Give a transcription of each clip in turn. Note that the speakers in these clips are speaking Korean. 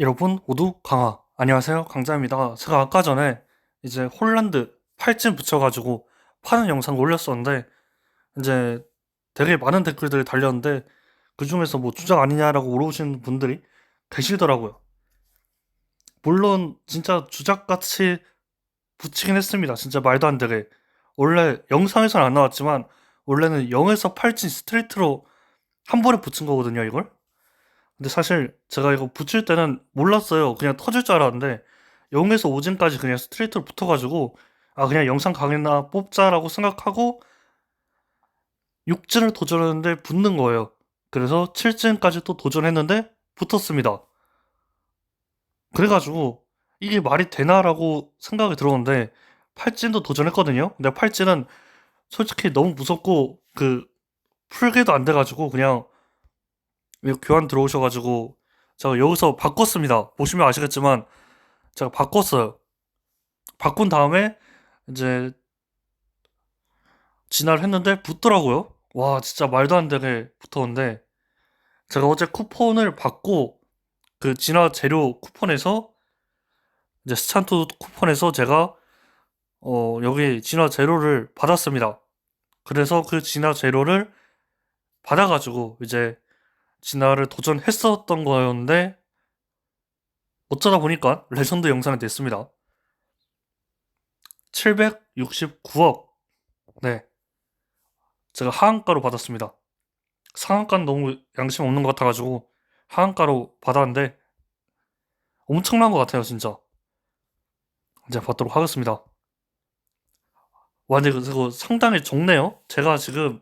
여러분 모두 강화 안녕하세요. 강자입니다. 제가 아까 전에 이제 홀란드 팔찌 붙여가지고 파는 영상 올렸었는데 이제 되게 많은 댓글들이 달렸는데 그 중에서 뭐 주작 아니냐라고 물어보시는 분들이 계시더라고요. 물론 진짜 주작같이 붙이긴 했습니다. 진짜 말도 안 되게. 원래 영상에서는 안 나왔지만 원래는 0에서 8진 스트레이트로 한 번에 붙인 거거든요 이걸 근데 사실 제가 이거 붙일 때는 몰랐어요. 그냥 터질 줄 알았는데 0에서 5진까지 그냥 스트레이트로 붙어가지고 아 그냥 영상 강의나 뽑자라고 생각하고 6진을 도전했는데 붙는 거예요. 그래서 7진까지 또 도전했는데 붙었습니다. 그래가지고 이게 말이 되나라고 생각이 들었는데 8진도 도전했거든요. 근데 8진은 솔직히 너무 무섭고 그 풀게도 안 돼가지고 그냥 왜 교환 들어오셔가지고 제가 여기서 바꿨습니다. 보시면 아시겠지만 제가 바꿨어요. 바꾼 다음에 이제 진화를 했는데 붙더라고요. 와 진짜 말도 안 되게 붙었는데 제가 어제 쿠폰을 받고 그 진화 재료 쿠폰에서 이제 스찬토 쿠폰에서 제가 어 여기 진화 재료를 받았습니다. 그래서 그 진화 재료를 받아가지고 이제 진화를 도전했었던 거였는데 어쩌다 보니까 레전드 영상이 됐습니다. 769억. 네. 제가 하한가로 받았습니다. 상한가는 너무 양심 없는 것 같아가지고 하한가로 받았는데 엄청난 것 같아요, 진짜. 이제 받도록 하겠습니다. 와, 근데 그거 상당히 적네요. 제가 지금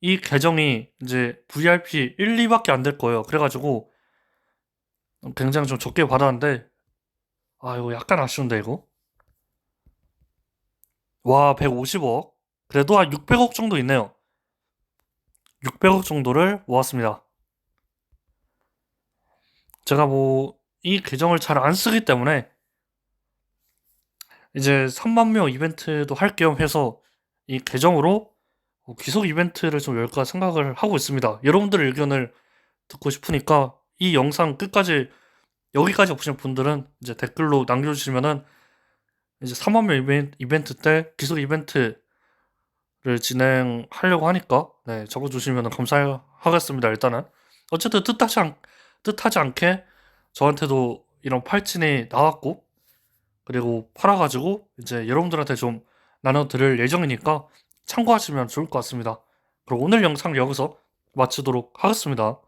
이 계정이 이제 VIP 1, 2밖에 안 될 거예요. 그래가지고 굉장히 좀 적게 받았는데 아 이거 약간 아쉬운데 이거? 와 150억? 그래도 한 600억 정도 있네요. 600억 정도를 모았습니다. 제가 뭐 이 계정을 잘 안 쓰기 때문에 이제 3만 명 이벤트도 할 겸 해서 이 계정으로 어, 귀속 이벤트를 좀 열까 생각을 하고 있습니다. 여러분들의 의견을 듣고 싶으니까 이 영상 끝까지 여기까지 보신 분들은 이제 댓글로 남겨주시면은 이제 3만 명 이벤- 이벤트 때 귀속 이벤트를 진행하려고 하니까 네 적어주시면 감사하겠습니다. 일단은 어쨌든 뜻하지 않 뜻하지 않게 저한테도 이런 팔찐이 나왔고 그리고 팔아가지고 이제 여러분들한테 좀 나눠드릴 예정이니까 참고하시면 좋을 것 같습니다. 그럼 오늘 영상 여기서 마치도록 하겠습니다.